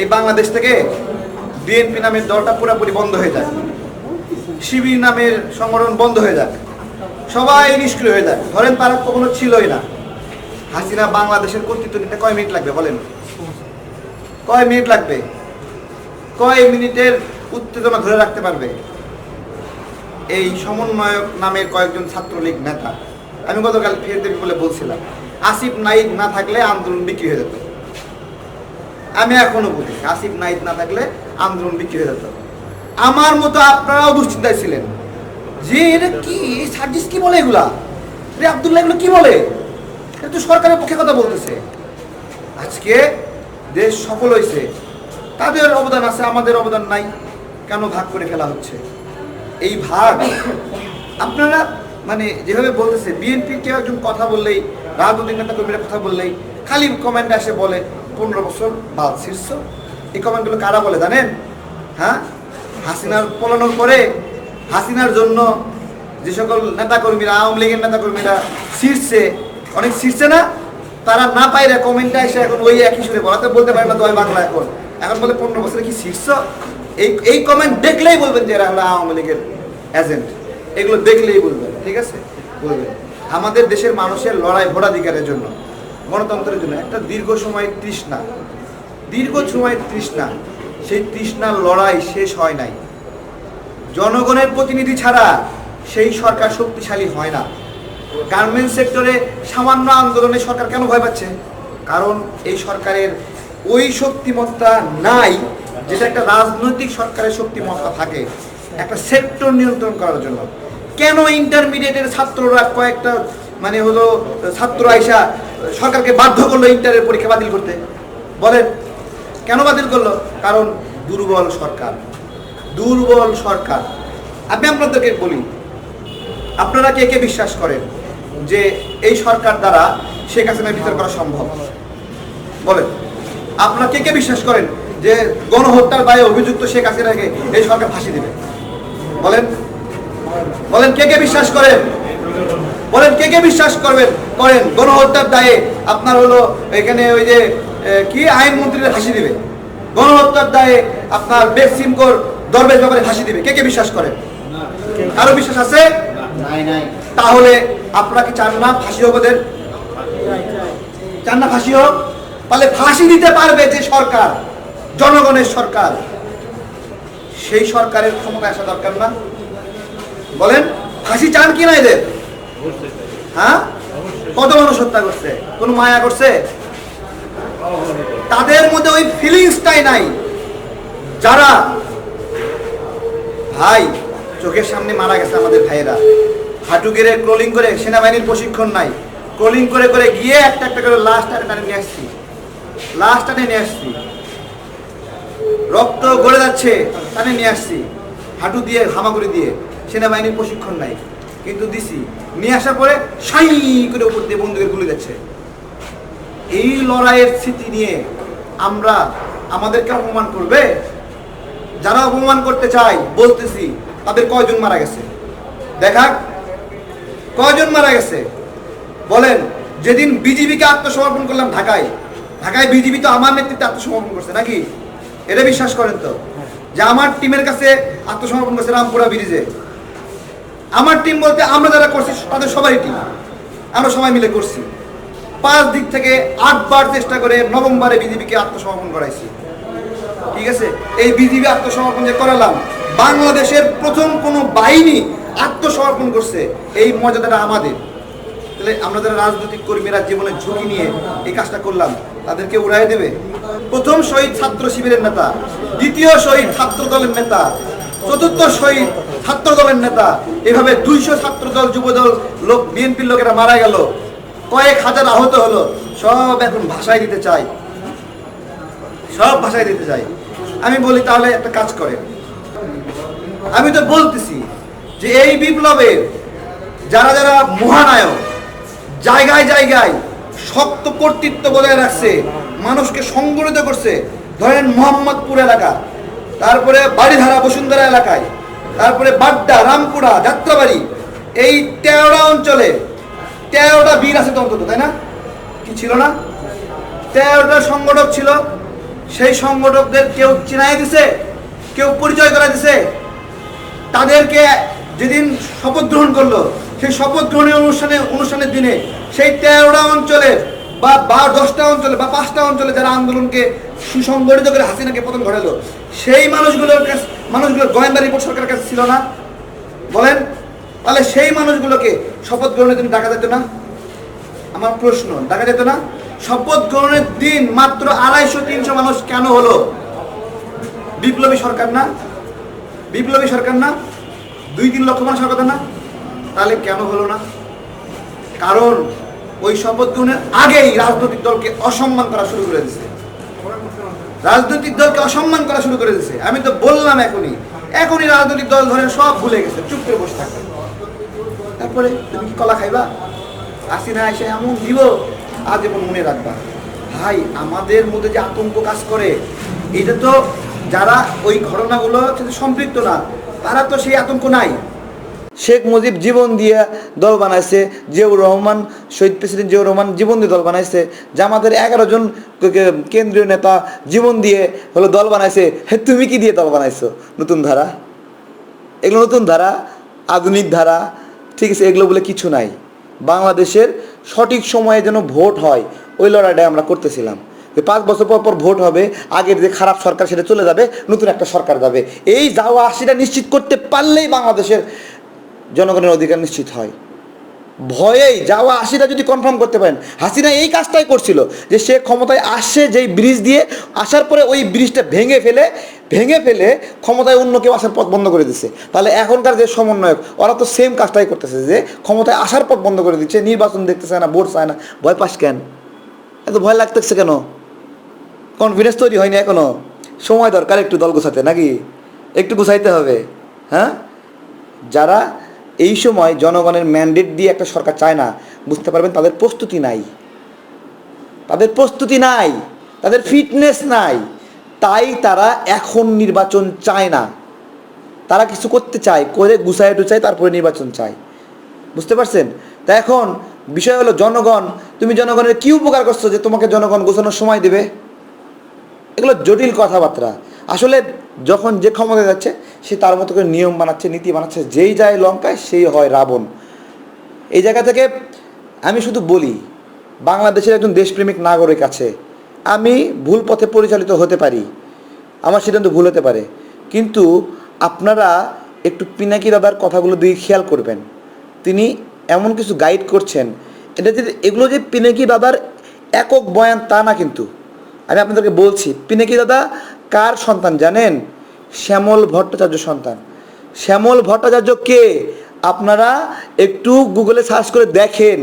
এই বাংলাদেশ থেকে বিএনপি নামের দলটা পুরোপুরি বন্ধ হয়ে যায় শিবির নামের সংগঠন বন্ধ হয়ে যাক। সবাই নিষ্ক্রিয় হয়ে যায় ধরেন তারা কখনো ছিলই না। হাসিনা বাংলাদেশের কর্তৃত্ব নিতে কয় মিনিট লাগবে বলেন? কয় মিনিট লাগবে? কয় মিনিটের উত্তেজনা ধরে রাখতে পারবে? এই সমন্বয়ক নামের কয়েকজন ছাত্রলীগ নেতা। আমি গতকাল ফের দেবী বলে বলছিলাম, আসিফ নাইক না থাকলে আন্দোলন বিক্রি হয়ে যেত। আমি এখনও বলি, আসিফ নাইক না থাকলে আন্দোলন বিক্রি হয়ে যেত। আমার মতো আপনারাও দুশ্চিন্তায় ছিলেন। যে এটা কি? সার্জিস কি বলে এগুলা? রে আবদুল্লাহ, এগুলো কি বলে? এটা তো সরকারের পক্ষে কথা বলতেছে। আজকে দেশ সফল হয়েছে। তাদের অবদান আছে, আমাদের অবদান নাই। কেন ভাগ করে ফেলা হচ্ছে? এই ভাগ, আপনারা মানে যেভাবে বলতেছে, বিএনপি কেউ একজন কথা বললেই, রাজনৈতিক নেতা কর্মীরা কথা বললেই, খালি কমেন্টে এসে বলে পনেরো বছর বাদ শীর্ষ। এই কমেন্টগুলো কারা বলে জানেন? হ্যাঁ? হাসিনার পলানোর পরে হাসিনার জন্য যে সকল নেতাকর্মীরা, আওয়ামী লীগের নেতাকর্মীরা শীর্ষে, অনেক শীর্ষে না, তারা না পাইলে কমেন্টটা এসে এখন ওই একই সুরে বলাতে বলতে পারে না তোমার বাংলা এখন। এখন বলে পনেরো বছরে কি শীর্ষ? এই এই কমেন্ট দেখলেই বলবেন যে এরা হলো আওয়ামী লীগের এজেন্ট এগুলো দেখলেই বলবেন, ঠিক আছে? বলবেন। আমাদের দেশের মানুষের লড়াই ভোটাধিকারের জন্য। গণতন্ত্রের জন্য একটা দীর্ঘ সময়ের তৃষ্ণা। দীর্ঘ সময়ের তৃষ্ণা। সেই তৃষ্ণার লড়াই শেষ হয় নাই। জনগণের প্রতিনিধি ছাড়া সেই সরকার শক্তিশালী হয় না। গার্মেন্টস সেক্টরে সামান্য আন্দোলনে সরকার কেন ভয় পাচ্ছে? কারণ এই সরকারের ওই শক্তিমত্তা নাই, যেটা একটা রাজনৈতিক সরকারের শক্তিমত্তা থাকে, একটা সেক্টর নিয়ন্ত্রণ করার জন্য। কেন ইন্টারমিডিয়েটের ছাত্ররা কয়েকটা মানে হলো ছাত্র আইসা সরকারকে বাধ্য করল ইন্টারের পরীক্ষা বাতিল করতে। বলেন, কেন বাতিল করল? কারণ দুর্বল সরকার। দুর্বল সরকার। আমি আপনাদেরকে বলি, আপনারা কে কে বিশ্বাস করেন যে এই সরকার দ্বারা শেখ হাসিনার বিচার করা সম্ভব? বলেন, আপনারা কে কে বিশ্বাস করেন যে গণহত্যার দায়ে অভিযুক্ত শেখ হাসিনাকে এই সরকার ফাঁসি দেবে? বলেন বলেন, কে কে বিশ্বাস করেন? বলেন কে কে বিশ্বাস করবেন? করেন গণহত্যার দায়ে আপনার হলো এখানে ওই যে কি আইনমন্ত্রীরা ফাঁসি দিবে? গণহত্যার দায়ে আপনার বেক্সিমকোর দরবেশ ব্যাপারে ফাঁসি দিবে। কে কে বিশ্বাস করেন? কারও বিশ্বাস আছে? নাই নাই। তাহলে আপনারা কি চান না ফাঁসি হোক ওদের? চান না ফাঁসি হোক? তাহলে ফাঁসি দিতে পারবে যে সরকার জনগণের সরকার। সেই সরকারের ক্ষমতা আসা দরকার না। বলেন ফাঁসি চান কি না এদের? হ্যাঁ? কত মানুষ হত্যা করছে? মায়া করছে? তাদের মধ্যে ওই ফিলিংসটাই নাই। যারা, ভাই, চোখের সামনে মারা গেছে আমাদের ভাইয়েরা। হাঁটু গেড়ে ক্রোলিং করে সেনাবাহিনীর প্রশিক্ষণ নাই। ক্রোলিং করে করে গিয়ে একটা একটা করে লাস্ট টানে নিয়ে আসছি। লাস্ট টানে নিয়ে আসছি। রক্ত গড়ে যাচ্ছে, টানে নিয়ে আসছি। হাঁটু দিয়ে, হামাগুড়ি দিয়ে। সেনাবাহিনীর প্রশিক্ষণ নাই। কিন্তু দিছি। নিয়ে আসার পরে সাই করে উপর দিয়ে বন্দুকের গুলি যাচ্ছে। এই লড়াইয়ের স্মৃতি নিয়ে আমরা আমাদেরকে অপমান করবে? যারা অপমান করতে চায়, বলতেছি, তাদের কয়জন মারা গেছে? দেখাক কয়জন মারা গেছে? বলেন, যেদিন বিজিবিকে আত্মসমর্পণ করলাম ঢাকায় ঢাকায় বিজিবি তো আমার নেতৃত্বে আত্মসমর্পণ করছে, নাকি? এটা বিশ্বাস করেন তো? যে আমার টিমের কাছে আত্মসমর্পণ করছে রামপুরা ব্রিজে। আমার টিম বলতে আমরা যারা করছি, তাদের সবারই টিম আমরা সবাই মিলে করছি। পাঁচ দিক থেকে আটবার চেষ্টা করে নভেম্বরে বিজেপিকে আত্মসমর্পণ করাইছি। ঠিক আছে? এই বিজিবি আত্মসমর্পণ যে করালাম, বাংলাদেশের প্রথম কোনো বাহিনী আত্মসমর্পণ করছে, এই মর্যাদাটা আমাদের। তাহলে আমরা যারা রাজনৈতিক কর্মীরা জীবনের ঝুঁকি নিয়ে এই কাজটা করলাম, তাদেরকে উড়াই দেবে। প্রথম শহীদ ছাত্র শিবিরের নেতা, দ্বিতীয় শহীদ ছাত্র দলের নেতা চতুর্থ শহীদ ছাত্র দলের নেতা। এভাবে দুইশো ছাত্র দল যুব দল লোক, বিএনপির লোকেরা মারা গেল। কয়েক হাজার আহত হলো। সব এখন ভাষায় দিতে চাই সব ভাষায় দিতে চাই আমি বলি, তাহলে একটা কাজ করে আমি তো বলতেছি যে এই বিপ্লবের যারা যারা মহানায়ক, জায়গায় জায়গায় শক্ত কর্তৃত্ব বজায় রাখছে, মানুষকে সংগঠিত করছে, ধরেন মোহাম্মদপুর এলাকা তারপরে বাড়িধারা বসুন্ধরা এলাকায়, তারপরে বাড্ডা, রামপুরা, যাত্রাবাড়ি, এই তেরোটা অঞ্চলে তেরোটা বীর আছে তো অন্তত, তাই না? কি ছিল না? তেরোটা সংগঠক ছিল। সেই সংগঠকদের কেউ চিনাই দিছে, কেউ পরিচয় করা দিছে। তাদেরকে যেদিন শপথ গ্রহণ করল, সেই শপথ গ্রহণের অনুষ্ঠানে, অনুষ্ঠানের দিনে সেই তেরোটা অঞ্চলে বা বা দশটা অঞ্চলে বা পাঁচটা অঞ্চলে যারা আন্দোলনকে সুসংগঠিত করে হাসিনাকে পতন ঘটালো। সেই মানুষগুলোর কাছে মানুষগুলোর গোয়েন্দা রিপোর্ট সরকারের কাছে ছিল না। বলেন, তাহলে সেই মানুষগুলোকে শপথ গ্রহণের দিন ডাকা যেত না? আমার প্রশ্ন দেখা যেত না? শপথ গ্রহণের দিন মাত্র আড়াইশো, তিনশো মানুষ কেন হলো? বিপ্লবী সরকার না? বিপ্লবী সরকার না? দুই, তিন লক্ষ মানুষ কথা না? তাহলে কেন হলো না? কারণ ওই শপথ গ্রহণের আগেই রাজনৈতিক দলকে অসম্মান করা শুরু করে রাজনৈতিক দলকে অসম্মান করা শুরু করে দিছে আমি তো বললাম এখনই। এখনই রাজনৈতিক দল ধরে সব ভুলে গেছে। চুপ করে বসে থাকবে তারপরে তুমি কি কলা খাইবা? আসি না এসে এমন দিব, আজ এবং মনে রাখবা। ভাই, আমাদের মধ্যে যে আতঙ্ক কাজ করে, এটা তো যারা ওই ঘটনাগুলো সম্পৃক্ত না, তারা তো সেই আতঙ্ক নাই। শেখ মুজিব জীবন দিয়ে দল বানাইছে, জিয়াউর রহমান, শহীদ প্রেসিডেন্ট জিয়াউর রহমান জীবন দিয়ে দল বানাইছে, জামাতের এগারো জন কেন্দ্রীয় নেতা জীবন দিয়ে হলো দল বানাইছে। হে, তুমি কি দিয়ে দল বানাইছো? নতুন ধারা? এগুলো নতুন ধারা, আধুনিক ধারা, ঠিক আছে, এগুলো বলে কিছু নাই। বাংলাদেশের সঠিক সময়ে যেন ভোট হয়, ওই লড়াইটা আমরা করতেছিলাম। যে পাঁচ বছর পর পর ভোট হবে, আগের যে খারাপ সরকার সেটা চলে যাবে, নতুন একটা সরকার যাবে। এই যাওয়া আসিটা নিশ্চিত করতে পারলেই বাংলাদেশের জনগণের অধিকার নিশ্চিত হয়। ভয়েই যাওয়া আশিটা যদি কনফার্ম করতে পারেন, হাসিনা এই কাজটাই করছিল যে সে ক্ষমতায় আসছে যেই ব্রিজ দিয়ে, আসার পরে ওই ব্রিজটা ভেঙে ফেলে ভেঙে ফেলে ক্ষমতায় অন্য কেউ আসার পথ বন্ধ করে দিচ্ছে তাহলে এখনকার যে সমন্বয়ক, ওরা তো সেম কাজটাই করতেছে যে ক্ষমতায় আসার পথ বন্ধ করে দিচ্ছে, নির্বাচন দেখতে চায় না, ভোট চায় না, ভয় পাস কেন? এত ভয় লাগতেছে কেন? কনফিডেন্স তৈরি হয়নি এখনও সময় দরকার একটু দল গোছাতে, নাকি? একটু গোছাইতে হবে হ্যাঁ? যারা এই সময় জনগণের ম্যান্ডেট দিয়ে একটা সরকার চায় না। বুঝতে পারবেন? তাদের প্রস্তুতি নাই। তাদের প্রস্তুতি নাই। তাদের ফিটনেস নাই। তাই তারা এখন নির্বাচন চায় না। তারা কিছু করতে চায়, করে গুছায় টুচায় তারপরে নির্বাচন চায়। বুঝতে পারছেন? তা এখন বিষয় হলো জনগণ, তুমি জনগণের কি উপকার করছ যে তোমাকে জনগণ গোছানোর সময় দেবে? এগুলো জটিল কথাবার্তা। আসলে যখন যে ক্ষমতা যাচ্ছে, সে তার মতো করে নিয়ম বানাচ্ছে, নীতি বানাচ্ছে, যেই যায় লঙ্কায় সেই হয় রাবণ। এই জায়গা থেকে আমি শুধু বলি, বাংলাদেশের একজন দেশপ্রেমিক নাগরিক আছে। আমি ভুল পথে পরিচালিত হতে পারি, আমার সিদ্ধান্ত ভুল হতে পারে, কিন্তু আপনারা একটু পিনাকি দাদার কথাগুলো দিয়ে খেয়াল করবেন। তিনি এমন কিছু গাইড করছেন, এটা যে, এগুলো যে পিনাকি দাদার একক বয়ান তা না কিন্তু। আমি আপনাদেরকে বলছি, পিনাকি দাদা কার সন্তান জানেন? শ্যামল ভট্টাচার্য সন্তান। শ্যামল ভট্টাচার্য কে? আপনারা একটু গুগলে সার্চ করে দেখেন।